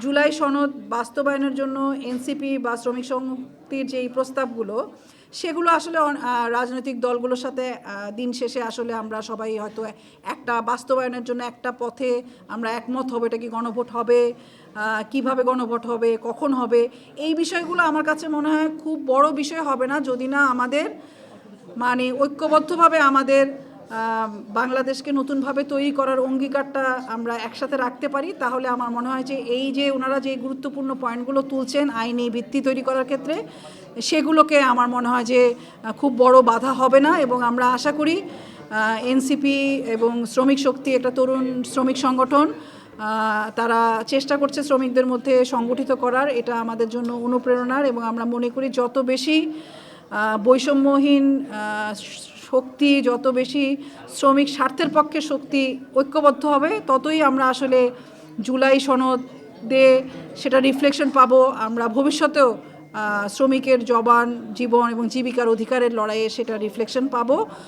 জুলাই সনদ বাস্তবায়নের জন্য এনসিপি বা শ্রমিক সংহতির যেই প্রস্তাবগুলো, সেগুলো আসলে রাজনৈতিক দলগুলোর সাথে দিন শেষে আসলে আমরা সবাই হয়তো একটা বাস্তবায়নের জন্য একটা পথে আমরা একমত হবে, এটা কি গণভোট হবে কীভাবে গণভোট হবে, কখন হবে, এই বিষয়গুলো আমার কাছে মনে হয় খুব বড় বিষয় হবে না, যদি না আমাদের মানে ঐক্যবদ্ধভাবে আমাদের বাংলাদেশকে নতুনভাবে তৈরি করার অঙ্গীকারটা আমরা একসাথে রাখতে পারি। তাহলে আমার মনে হয় যে এই যে ওনারা যে গুরুত্বপূর্ণ পয়েন্টগুলো তুলছেন আইনি ভিত্তি তৈরি করার ক্ষেত্রে, সেগুলোকে আমার মনে হয় যে খুব বড় বাধা হবে না এবং আমরা আশা করি এনসিপি এবং শ্রমিক শক্তি একটা তরুণ শ্রমিক সংগঠন তারা চেষ্টা করছে শ্রমিকদের মধ্যে সংগঠিত করার। এটা আমাদের জন্য অনুপ্রেরণার এবং আমরা মনে করি যত বেশি বৈষম্যহীন শক্তি যত বেশি শ্রমিক স্বার্থের পক্ষে শক্তি ঐক্যবদ্ধ হবে, ততই আমরা আসলে জুলাই সনদে সেটা রিফ্লেকশন পাবো। আমরা ভবিষ্যতেও শ্রমিকের জবান, জীবন এবং জীবিকার অধিকারের লড়াইয়ে সেটা রিফ্লেকশন পাবো।